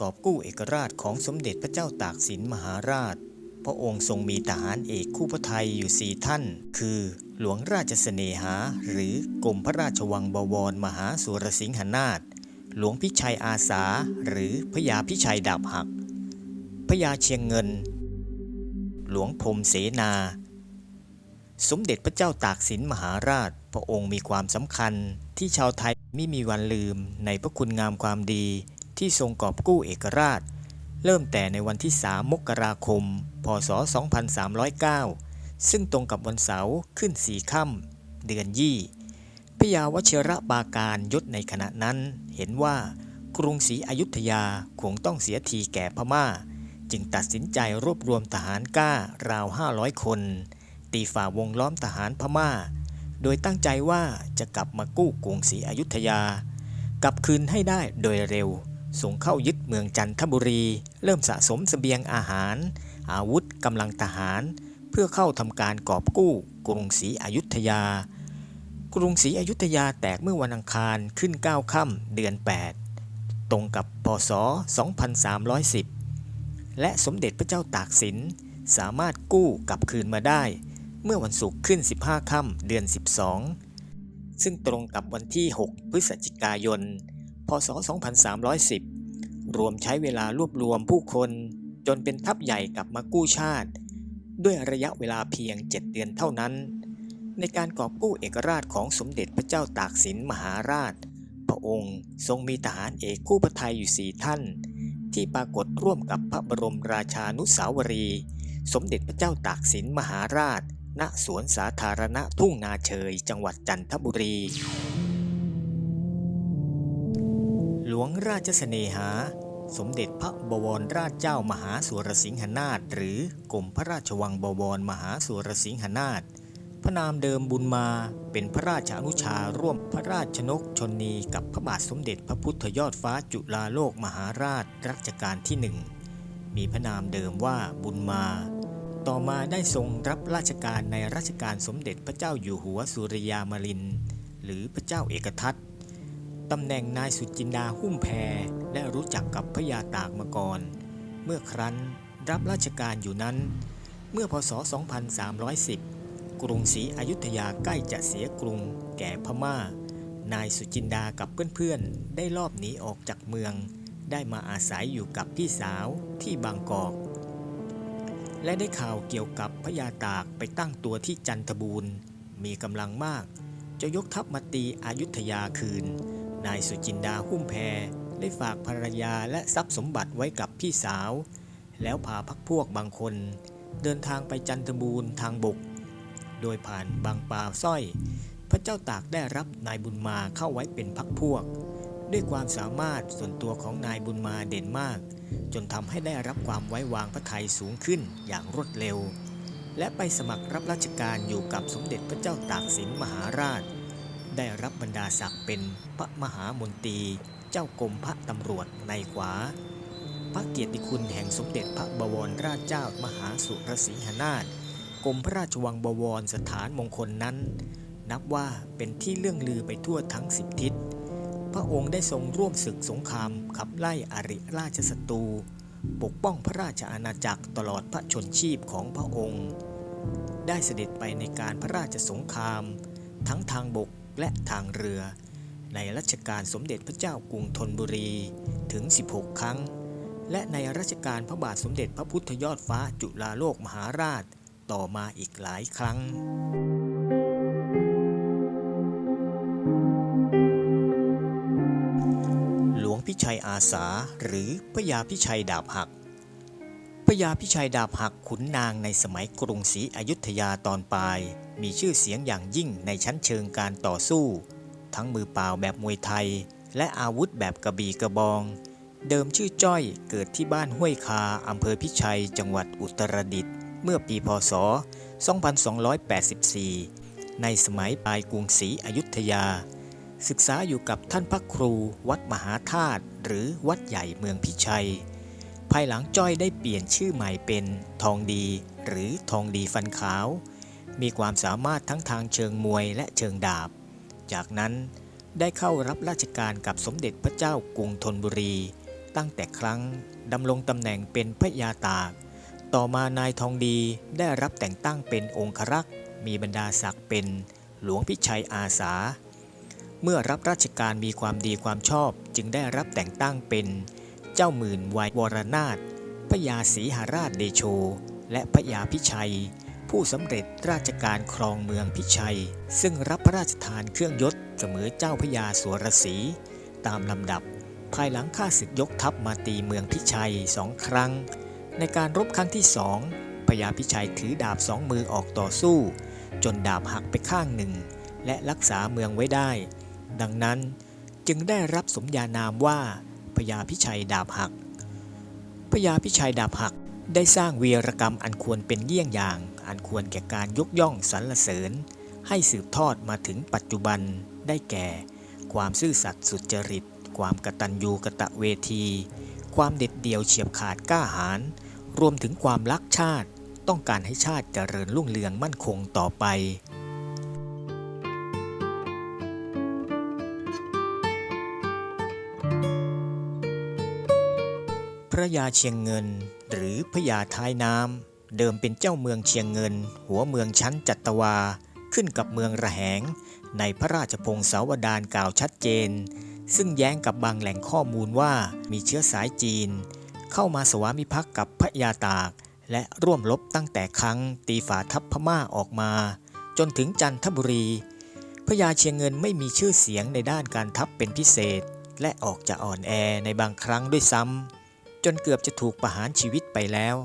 กอบกู้เอกราชของสมเด็จพระเจ้าตากสินมหาราช พระองค์ทรงมีทหารเอกคู่พระไทยอยู่สี่ท่าน คือหลวงราชเสน่หา หรือกรมพระราชวังบวรมหาสุรสิงหนาถหลวงพิชัยอาสา หรือพญาพิชัยดาบหักพญาเชียงเงิน หลวงพรมเสนา สมเด็จพระเจ้าตากสินมหาราช พระองค์มีความสำคัญที่ชาวไทยไม่มีวันลืมในพระคุณงามความดี ที่ทรงกอบกู้เอกราช เริ่มแต่ในวันที่ 3 มกราคม พศ 2309 ซึ่งตรงกับวันเสาร์ขึ้นสีค่ำเดือนยี่พญาวชิระบาการยศในขณะนั้น เห็นว่ากรุงศรีอยุธยาคงต้องเสียทีแก่พม่า จึงตัดสินใจรวบรวมทหารกล้าราว 500 คน ตีฝ่าวงล้อมทหารพม่า โดยตั้งใจว่าจะกลับมากู้กรุงศรีอยุธยากลับคืนให้ได้โดยเร็ว ส่งเข้ายึดเมืองจันทบุรี เริ่มสะสมเสบียงอาหาร อาวุธกำลังทหาร เพื่อเข้าทำการกอบกู้ กรุงศรีอยุธยา กรุงศรีอยุธยาแตกเมื่อวันอังคารขึ้น 9 ค่ำเดือน 8 ตรงกับพศ 2310 และสมเด็จพระเจ้าตากสิน สามารถกู้กลับคืนมาได้ เมื่อวันศุกร์ขึ้น 15 ค่ำเดือน 12 ซึ่งตรงกับวันที่ 6 พฤศจิกายน พศ 2310 รวมใช้เวลารวบรวมผู้คนจนเป็นทัพใหญ่กลับมากู้ชาติ ด้วยระยะเวลาเพียง 7 เดือนเท่านั้น ในการกอบกู้เอกราชของสมเด็จพระเจ้าตากสินมหาราช พระองค์ทรงมีทหารเอกคู่พระไทยอยู่สี่ท่าน ที่ปรากฏร่วมกับพระบรมราชานุสาวรี สมเด็จพระเจ้าตากสินมหาราช ณสวนสาธารณะทุ่งนาเชย จังหวัดจันทบุรี วงราชเสน่หา สมเด็จพระบวรราชเจ้ามหาสุรสิงหนาถหรือกรมพระราชวังบวรมหาสุรสิงหนาถพระนามเดิมบุญมาเป็นพระราชอนุชาร่วมพระราชนกชนนีกับพระบาทสมเด็จพระพุทธยอดฟ้าจุฬาโลกมหาราชรัชกาลที่หนึ่งมีพระนามเดิมว่าบุญมาต่อมาได้ทรงรับราชการในรัชกาลสมเด็จพระเจ้าอยู่หัวสุริยามริน หรือพระเจ้าเอกทัต ตำแหน่งนายสุจินดาหุ้มแพรได้รู้จักกับพระยาตากมาก่อน เมื่อครั้นรับราชการอยู่นั้น เมื่อพศ 2310 กรุงศรีอยุธยาใกล้จะเสียกรุงแก่พม่า นายสุจินดากับเพื่อนๆ ได้ลอบหนีออกจากเมือง ได้มาอาศัยอยู่กับพี่สาวที่บางกอก และได้ข่าวเกี่ยวกับพระยาตากไปตั้งตัวที่จันทบูรณ์ มีกำลังมาก จะยกทัพมาตีอายุธยาคืน นายสุจินดาหุ้มแพรได้ฝากภรรยาและทรัพย์สมบัติไว้กับพี่สาว แล้วพาพักพวกบางคน เดินทางไปจันทบูรณ์ทางบก โดยผ่านบางปลาสร้อย พระเจ้าตากได้รับนายบุญมาเข้าไว้เป็นพักพวก ด้วยความสามารถส่วนตัวของนายบุญมาเด่นมาก จนทำให้ได้รับความไว้วางพระทัยสูงขึ้นอย่างรวดเร็ว และไปสมัครรับราชการอยู่กับสมเด็จพระเจ้าตากสินมหาราช ได้รับบรรดาศักดิ์เป็นพระมหามนตรีเจ้ากรมพระตำรวจในขวา พระเกียรติคุณแห่งสมเด็จพระบวรราชเจ้ามหาสุรสิงหนาถกรมพระราชวังบวรสถานมงคลนั้น นับว่าเป็นที่เรื่องลือไปทั่วทั้งสิบทิศ พระองค์ได้ทรงร่วมศึกสงครามขับไล่อริราชศัตรูปกป้องพระราชอาณาจักรตลอดพระชนชีพของพระองค์ ได้เสด็จไปในการพระราชสงคราม ทั้งทางบก และทางเรือ ในรัชกาลสมเด็จพระเจ้ากรุงธนบุรีถึง 16 ครั้ง และในรัชกาลพระบาทสมเด็จพระพุทธยอดฟ้าจุฬาโลกมหาราชต่อมาอีกหลายครั้งหลวงพิชัยอาสาหรือพระยาพิชัยดาบหักพระยาพิชัยดาบหักขุนนางในสมัยกรุงศรีอยุธยาตอนปลาย มีชื่อเสียงอย่างยิ่งในชั้นเชิงการต่อสู้ ทั้งมือเปล่าแบบมวยไทย และอาวุธแบบกระบี่กระบอง เดิมชื่อจ้อยเกิดที่บ้านห้วยคาอำเภอพิชัย จังหวัดอุตรดิตถ์เมื่อปีพศ 2284 ในสมัยปลายกรุงศรีอยุธยา ศึกษาอยู่กับท่านพระครูวัดมหาธาตุหรือวัดใหญ่เมืองพิชัย ภายหลังจ้อยได้เปลี่ยนชื่อใหม่เป็นทองดี หรือทองดีฟันขาว มีความสามารถทั้งทางเชิงมวยและเชิงดาบ จากนั้นได้เข้ารับราชการกับสมเด็จพระเจ้ากรุงธนบุรี ตั้งแต่ครั้งดำรงตำแหน่งเป็นพระยาตาก ต่อมานายทองดีได้รับแต่งตั้งเป็นองครักษ์ มีบรรดาศักดิ์เป็นหลวงพิชัยอาสา เมื่อรับราชการมีความดีความชอบจึงได้รับแต่งตั้งเป็นเจ้าหมื่นวัยวรนาถพระยาศรีหราชเดโช และพระยาพิชัย ผู้สำเร็จราชการครองเมืองพิชัย ซึ่งรับพระราชทานเครื่องยศเสมอเจ้าพระยาสุรศรีตามลำดับ ภายหลังข้าศึกยกทัพมาตีเมืองพิชัยสองครั้ง ในการรบครั้งที่สองพญาพิชัยถือดาบสองมือออกต่อสู้ จนดาบหักไปข้างหนึ่ง และรักษาเมืองไว้ได้ ดังนั้นจึงได้รับสมญานามว่าพญาพิชัยดาบหักพญาพิชัยดาบหักได้สร้างวีรกรรมอันควรเป็นเยี่ยงอย่าง อันควรแก่การยกย่องสรรเสริญ ให้สืบทอดมาถึงปัจจุบันได้แก่ ความซื่อสัตย์สุจริต ความกตัญญูกะตะเวที ความเด็ดเดี่ยวเฉียบขาดกล้าหาญรวมถึงความรักชาติ ต้องการให้ชาติเจริญรุ่งเรืองมั่นคงต่อไปพระยาเชียงเงินหรือพระยาท้ายน้ำ เดิมเป็นเจ้าเมืองเชียงเงิน หัวเมืองชั้นจัตวา ขึ้นกับเมืองระแหง ในพระราชพงศาวดารกล่าวชัดเจน ซึ่งแย้งกับบางแหล่งข้อมูลว่ามีเชื้อสายจีน เข้ามาสวามิภักดิ์กับพระยาตาก และร่วมรบตั้งแต่ครั้งตีฝาทัพพม่าออกมา จนถึงจันทบุรีพระยาเชียงเงินไม่มีชื่อเสียงในด้านการทัพเป็นพิเศษ และออกจะอ่อนแอในบางครั้งด้วยซ้ำจนเกือบจะถูกประหารชีวิตไปแล้ว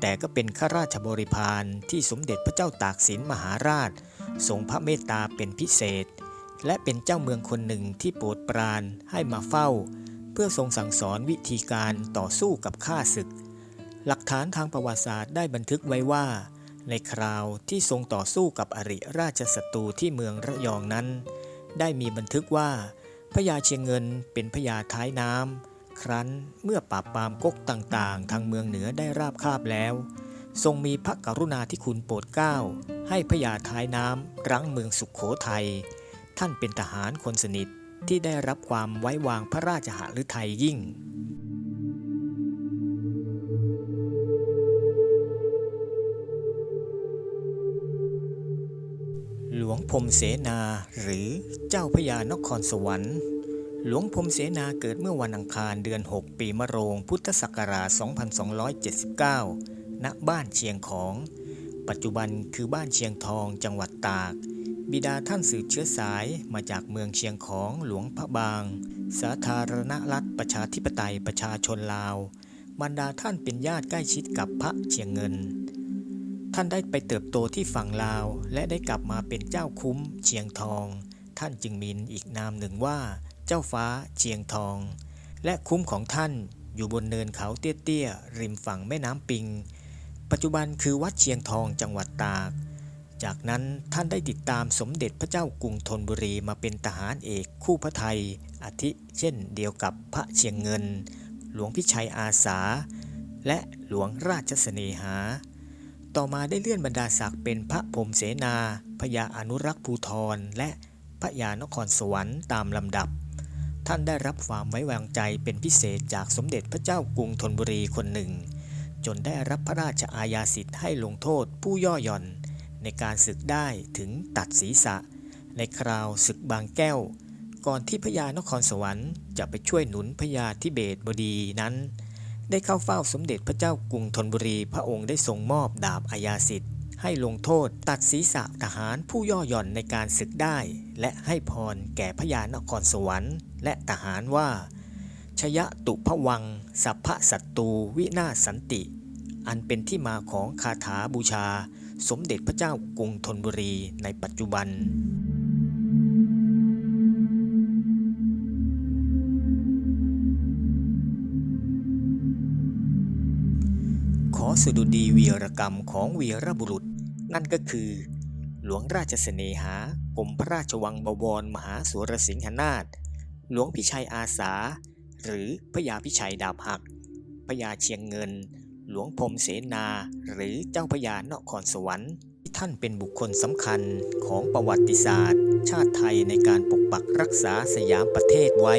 แต่ก็เป็นข้าราชบริพารที่สมเด็จพระเจ้าตากสินมหาราช ทรงพระเมตตาเป็นพิเศษ และเป็นเจ้าเมืองคนหนึ่งที่โปรดปรานให้มาเฝ้า เพื่อทรงสั่งสอนวิธีการต่อสู้กับข้าศึก หลักฐานทางประวัติศาสตร์ได้บันทึกไว้ว่า ในคราวที่ทรงต่อสู้กับอริราชศัตรูที่เมืองระยองนั้น ได้มีบันทึกว่าพระยาเชียงเงินเป็นพระยาท้ายน้ำ ครั้นเมื่อปราบปรามก๊กต่างๆ ทางเมืองเหนือได้ราบคาบแล้ว ทรงมีพระกรุณาธิคุณโปรดเกล้า ให้พญาท้ายน้ำรั้งเมืองสุขโขทัย ท่านเป็นทหารคนสนิทที่ได้รับความไว้วางพระราชหฤทัยยิ่งหลวงพรมเสนาหรือเจ้าพญานครสวรรค์ หลวงพรมเสนาเกิดเมื่อวันอังคารเดือน 6 ปีมะโรง พุทธศักราช 2279 ณ บ้านเชียงของ ปัจจุบันคือบ้านเชียงทอง จังหวัดตาก บิดาท่านสืบเชื้อสายมาจากเมืองเชียงของหลวงพระบาง สาธารณรัฐประชาธิปไตยประชาชนลาว บรรดาท่านเป็นญาติใกล้ชิดกับพระเชียงเงิน ท่านได้ไปเติบโตที่ฝั่งลาว และได้กลับมาเป็นเจ้าคุ้มเชียงทอง ท่านจึงมีอีกนามหนึ่งว่า เจ้าฟ้าเชียงทอง และคุ้มของท่านอยู่บนเนินเขาเตี้ยๆ ริมฝั่งแม่น้ำปิง ปัจจุบันคือวัดเชียงทองจังหวัดตาก จากนั้นท่านได้ติดตามสมเด็จพระเจ้ากรุงธนบุรีมาเป็นทหารเอกคู่พระไทยอาทิเช่นเดียวกับพระเชียงเงิน หลวงพิชัยอาสา และหลวงราชสเนหา ต่อมาได้เลื่อนบรรดาศักดิ์เป็นพระพรมเสนาพญาอนุรักษ์ภูทรและพระยานครสวรรค์ตามลำดับ ท่านได้รับความไว้วางใจเป็นพิเศษจากสมเด็จพระเจ้ากรุงธนบุรีคนหนึ่ง จนได้รับพระราชอาญาสิทธิ์ให้ลงโทษผู้ย่อหย่อน ในการศึกได้ถึงตัดศีรษะ ในคราวศึกบางแก้ว ก่อนที่พญานครสวรรค์จะไปช่วยหนุนพญาทิเบตบดีนั้น ได้เข้าเฝ้าสมเด็จพระเจ้ากรุงธนบุรีพระองค์ได้ทรงมอบดาบอาญาสิทธิ์ ให้ลงโทษตัดศีรษะทหารผู้ย่อหย่อนในการศึกได้ และให้พรแก่พญานครสวรรค์ และทหารว่า ชยะตุพวัง สัพพสัตตูวินาศสันติ อันเป็นที่มาของคาถาบูชา สมเด็จพระเจ้ากรุงธนบุรีในปัจจุบันขอสดุดีวีรกรรมของวีรบุรุษ นั่นก็คือ หลวงราชเสนหากรมพระราชวังบวรมหาสุรสิงหนาถหลวงพิชัยอาสา หรือพระยาพิชัยดาบหักพระยาเชียงเงิน หลวงพรมเสนา หรือเจ้าพระยานครสวรรค์ท่านเป็นบุคคลสำคัญของประวัติศาสตร์ ชาติไทยในการปกปักรักษาสยามประเทศไว้